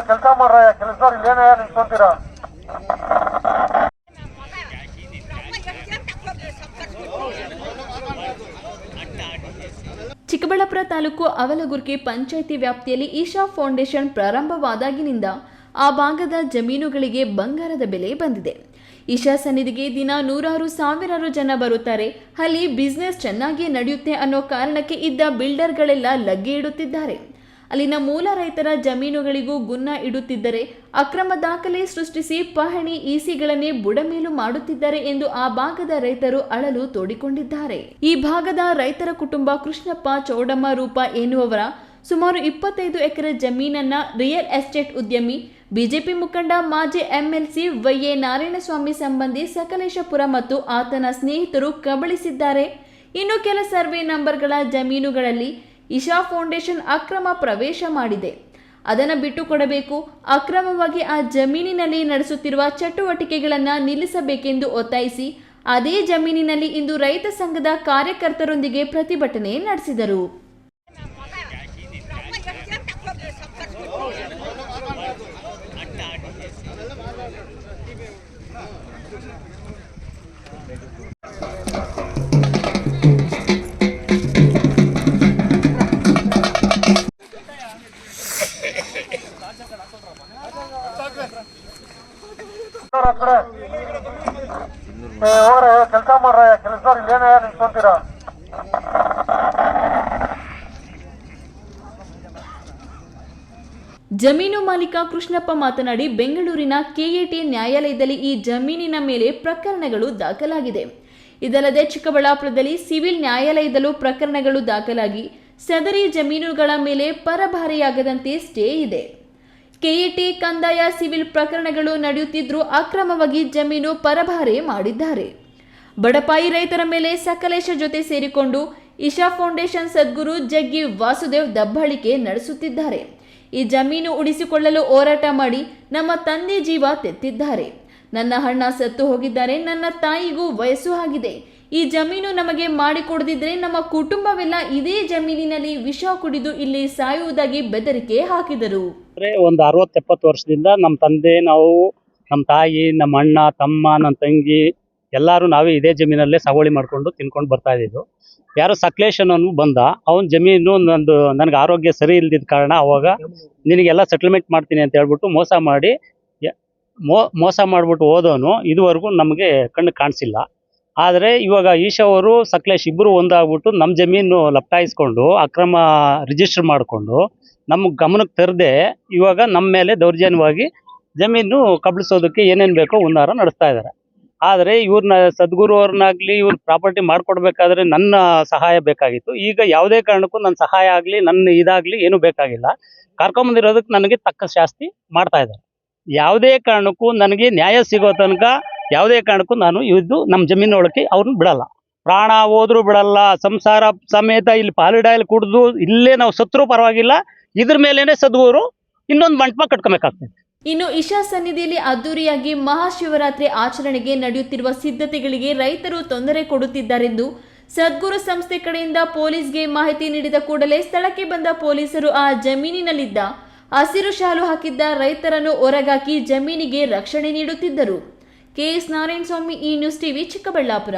ಕೆಲಸ ಮಾಡ್ರೆ ಚಿಕ್ಕಬಳ್ಳಾಪುರ ತಾಲೂಕು ಅವಲಗುರ್ಕಿ ಪಂಚಾಯಿತಿ ವ್ಯಾಪ್ತಿಯಲ್ಲಿ ಈಶಾ ಫೌಂಡೇಶನ್ ಪ್ರಾರಂಭವಾದಾಗಿನಿಂದ ಆ ಭಾಗದ ಜಮೀನುಗಳಿಗೆ ಬಂಗಾರದ ಬೆಲೆ ಬಂದಿದೆ. ಈಶಾ ಸನ್ನಿಧಿಗೆ ದಿನ ನೂರಾರು ಸಾವಿರಾರು ಜನ ಬರುತ್ತಾರೆ. ಅಲ್ಲಿ ಬಿಸ್ನೆಸ್ ಚೆನ್ನಾಗಿ ನಡೆಯುತ್ತೆ ಅನ್ನೋ ಕಾರಣಕ್ಕೆ ಇದ್ದ ಬಿಲ್ಡರ್ಗಳೆಲ್ಲ ಲಗ್ಗೆ ಇಡುತ್ತಿದ್ದಾರೆ. ಅಲ್ಲಿನ ಮೂಲ ರೈತರ ಜಮೀನುಗಳಿಗೂ ಗುನ್ನ ಇಡುತ್ತಿದ್ದರೆ ಅಕ್ರಮ ದಾಖಲೆ ಸೃಷ್ಟಿಸಿ ಪಹಣಿ ಇಸಿಗಳನ್ನೇ ಬುಡಮೇಲು ಮಾಡುತ್ತಿದ್ದಾರೆ ಎಂದು ಆ ಭಾಗದ ರೈತರು ಅಳಲು ತೋಡಿಕೊಂಡಿದ್ದಾರೆ. ಈ ಭಾಗದ ರೈತರ ಕುಟುಂಬ ಕೃಷ್ಣಪ್ಪ ಚೌಡಮ್ಮ ರೂಪ ಎನ್ನುವವರ ಸುಮಾರು ಇಪ್ಪತ್ತೈದು ಎಕರೆ ಜಮೀನನ್ನ ರಿಯಲ್ ಎಸ್ಟೇಟ್ ಉದ್ಯಮಿ, ಬಿಜೆಪಿ ಮುಖಂಡ ಮಾಜಿ ಎಂಎಲ್ಸಿ ವೈಎ ನಾರಾಯಣಸ್ವಾಮಿ ಸಂಬಂಧಿ ಸಕಲೇಶಪುರ ಮತ್ತು ಆತನ ಸ್ನೇಹಿತರು ಕಬಳಿಸಿದ್ದಾರೆ. ಇನ್ನು ಕೆಲ ಸರ್ವೆ ನಂಬರ್ಗಳ ಜಮೀನುಗಳಲ್ಲಿ ಇಶಾ ಫೌಂಡೇಶನ್ ಅಕ್ರಮ ಪ್ರವೇಶ ಮಾಡಿದೆ. ಅದನ್ನು ಬಿಟ್ಟು ಕೊಡಬೇಕು ಅಕ್ರಮವಾಗಿ ಆ ಜಮೀನಿನಲ್ಲಿ ನಡೆಸುತ್ತಿರುವ ಚಟುವಟಿಕೆಗಳನ್ನು ನಿಲ್ಲಿಸಬೇಕೆಂದು ಒತ್ತಾಯಿಸಿ, ಅದೇ ಜಮೀನಿನಲ್ಲಿ ಇಂದು ರೈತ ಸಂಘದ ಕಾರ್ಯಕರ್ತರೊಂದಿಗೆ ಪ್ರತಿಭಟನೆ ನಡೆಸಿದರು. ಕೆಲಸ ಕೆಲಸದವ್ರು ನಿಂತ್ಕೊಂತೀರ? ಜಮೀನು ಮಾಲೀಕ ಕೃಷ್ಣಪ್ಪ ಮಾತನಾಡಿ, ಬೆಂಗಳೂರಿನ ಕೆಎಟಿ ನ್ಯಾಯಾಲಯದಲ್ಲಿ ಈ ಜಮೀನಿನ ಮೇಲೆ ಪ್ರಕರಣಗಳು ದಾಖಲಾಗಿದೆ. ಇದಲ್ಲದೆ, ಚಿಕ್ಕಬಳ್ಳಾಪುರದಲ್ಲಿ ಸಿವಿಲ್ ನ್ಯಾಯಾಲಯದಲ್ಲೂ ಪ್ರಕರಣಗಳು ದಾಖಲಾಗಿ, ಸದರಿ ಜಮೀನುಗಳ ಮೇಲೆ ಪರಭಾರಿಯಾಗದಂತೆ ಸ್ಟೇ ಇದೆ. ಕೆಇಟಿ ಕಂದಾಯ ಸಿವಿಲ್ ಪ್ರಕರಣಗಳು ನಡೆಯುತ್ತಿದ್ದರೂ ಅಕ್ರಮವಾಗಿ ಜಮೀನು ಪರಭಾರೆ ಮಾಡಿದ್ದಾರೆ. ಬಡಪಾಯಿ ರೈತರ ಮೇಲೆ ಸಕಲೇಶ ಜೊತೆ ಸೇರಿಕೊಂಡು ಇಶಾ ಫೌಂಡೇಶನ್ ಸದ್ಗುರು ಜಗ್ಗಿ ವಾಸುದೇವ್ ದಬ್ಬಾಳಿಕೆ ನಡೆಸುತ್ತಿದ್ದಾರೆ. ಈ ಜಮೀನು ಉಳಿಸಿಕೊಳ್ಳಲು ಹೋರಾಟ ಮಾಡಿ ನಮ್ಮ ತಂದೆ ಜೀವ ತೆತ್ತಿದ್ದಾರೆ. ನನ್ನ ಅಣ್ಣ ಸತ್ತು ಹೋಗಿದ್ದಾರೆ, ನನ್ನ ತಾಯಿಗೂ ವಯಸ್ಸು ಆಗಿದೆ. ಈ ಜಮೀನು ನಮಗೆ ಮಾಡಿಕೊಡದಿದ್ರೆ ನಮ್ಮ ಕುಟುಂಬವೆಲ್ಲ ಇದೇ ಜಮೀನಿನಲ್ಲಿ ವಿಷ ಕುಡಿದು ಇಲ್ಲಿ ಸಾಯುವುದಾಗಿ ಬೆದರಿಕೆ ಹಾಕಿದರು. ಒಂದು ಅರವತ್ತೆಪ್ಪತ್ತು ವರ್ಷದಿಂದ ನಮ್ಮ ತಂದೆ, ನಾವು ನಮ್ಮ ತಾಯಿ ನಮ್ಮ ಅಣ್ಣ, ತಮ್ಮ ನನ್ನ ತಂಗಿ ಎಲ್ಲರೂ ನಾವೇ ಇದೇ ಜಮೀನಲ್ಲೇ ಸಾಗುವಳಿ ಮಾಡ್ಕೊಂಡು ತಿನ್ಕೊಂಡು ಬರ್ತಾ ಇದ್ದಿದ್ದು. ಯಾರೋ ಸಕ್ಲೇಶ್ ಅನ್ನೋನು ಬಂದ. ಅವನ ಜಮೀನು ನಂದು, ನನಗೆ ಆರೋಗ್ಯ ಸರಿ ಇಲ್ದಿದ್ದ ಕಾರಣ ಅವಾಗ ನಿನಗೆಲ್ಲ ಸೆಟಲ್ಮೆಂಟ್ ಮಾಡ್ತೀನಿ ಅಂತ ಹೇಳ್ಬಿಟ್ಟು ಮೋಸ ಮಾಡಿ ಮೋ, ಮೋಸ ಮಾಡಿಬಿಟ್ಟು ಹೋದವನು ಇದುವರೆಗೂ ನಮಗೆ ಕಣ್ಣು ಕಾಣಿಸಿಲ್ಲ. ಆದರೆ ಇವಾಗ ಈಶಾ ಅವರು, ಸಕ್ಲೇಶ್ ಇಬ್ಬರು ಒಂದಾಗ್ಬಿಟ್ಟು ನಮ್ಮ ಜಮೀನು ಲಪ್ಟಾಯಿಸ್ಕೊಂಡು, ಅಕ್ರಮ ರಿಜಿಸ್ಟರ್ ಮಾಡಿಕೊಂಡು ನಮ್ಮ ಗಮನಕ್ಕೆ ತರದೆ ಇವಾಗ ನಮ್ಮ ಮೇಲೆ ದೌರ್ಜನ್ಯವಾಗಿ ಜಮೀನು ಕಬಳಿಸೋದಕ್ಕೆ ಏನೇನು ಬೇಕೋ ಹುನ್ನಾರ ನಡೆಸ್ತಾ ಇದ್ದಾರೆ ಆದರೆ ಇವ್ರನ್ನ ಸದ್ಗುರು ಅವ್ರನ್ನಾಗ್ಲಿ ಇವ್ರ ಪ್ರಾಪರ್ಟಿ ಮಾಡ್ಕೊಡ್ಬೇಕಾದ್ರೆ ನನ್ನ ಸಹಾಯ ಬೇಕಾಗಿತ್ತು. ಈಗ ಯಾವುದೇ ಕಾರಣಕ್ಕೂ ನನ್ನ ಸಹಾಯ ಆಗಲಿ, ನನ್ನ ಇದಾಗಲಿ ಏನೂ ಬೇಕಾಗಿಲ್ಲ. ಕರ್ಕೊಂಬಂದಿರೋದಕ್ಕೆ ನನಗೆ ತಕ್ಕ ಶಾಸ್ತಿ ಮಾಡ್ತಾ ಇದ್ದಾರೆ ಯಾವುದೇ ಕಾರಣಕ್ಕೂ ನನಗೆ ನ್ಯಾಯ ಸಿಗೋ ತನಕ ಯಾವುದೇ ಕಾರಣಕ್ಕೂ ನಾನು ಇದ್ದು ನಮ್ಮ ಜಮೀನೊಳಕ್ಕೆ ಅವ್ರನ್ನ ಬಿಡಲ್ಲ. ಪ್ರಾಣ ಹೋದ್ರು ಬಿಡಲ್ಲ, ಸಂಸಾರ ಸಮೇತ ಇಲ್ಲಿ ಪಾಲಿಡಾಯಲ್ಲಿ ಕುಡಿದು ಇಲ್ಲೇ ನಾವು ಸತ್ರು ಪರವಾಗಿಲ್ಲ, ಇದ್ರ ಮೇಲೇನೆ ಸದ್ಗುರು ಇನ್ನೊಂದು ಮಂಟಪ ಕಟ್ಕೊಬೇಕಾಗ್ತದೆ. ಇನ್ನು ಇಶಾ ಸನ್ನಿಧಿಯಲ್ಲಿ ಅದ್ದೂರಿಯಾಗಿ ಮಹಾಶಿವರಾತ್ರಿ ಆಚರಣೆಗೆ ನಡೆಯುತ್ತಿರುವ ಸಿದ್ಧತೆಗಳಿಗೆ ರೈತರು ತೊಂದರೆ ಕೊಡುತ್ತಿದ್ದಾರೆಂದು ಸದ್ಗುರು ಸಂಸ್ಥೆ ಕಡೆಯಿಂದ ಪೊಲೀಸ್ಗೆ ಮಾಹಿತಿ ನೀಡಿದ ಕೂಡಲೇ ಸ್ಥಳಕ್ಕೆ ಬಂದ ಪೊಲೀಸರು ಆ ಜಮೀನಿನಲ್ಲಿದ್ದ ಹಸಿರು ಶಾಲು ಹಾಕಿದ್ದ ರೈತರನ್ನು ಹೊರಗಾಕಿ ಜಮೀನಿಗೆ ರಕ್ಷಣೆ ನೀಡುತ್ತಿದ್ದರು. ಕೆಎಸ್ ನಾರಾಯಣಸ್ವಾಮಿ ಈ ನ್ಯೂಸ್ ಟಿವಿ ಚಿಕ್ಕಬಳ್ಳಾಪುರ.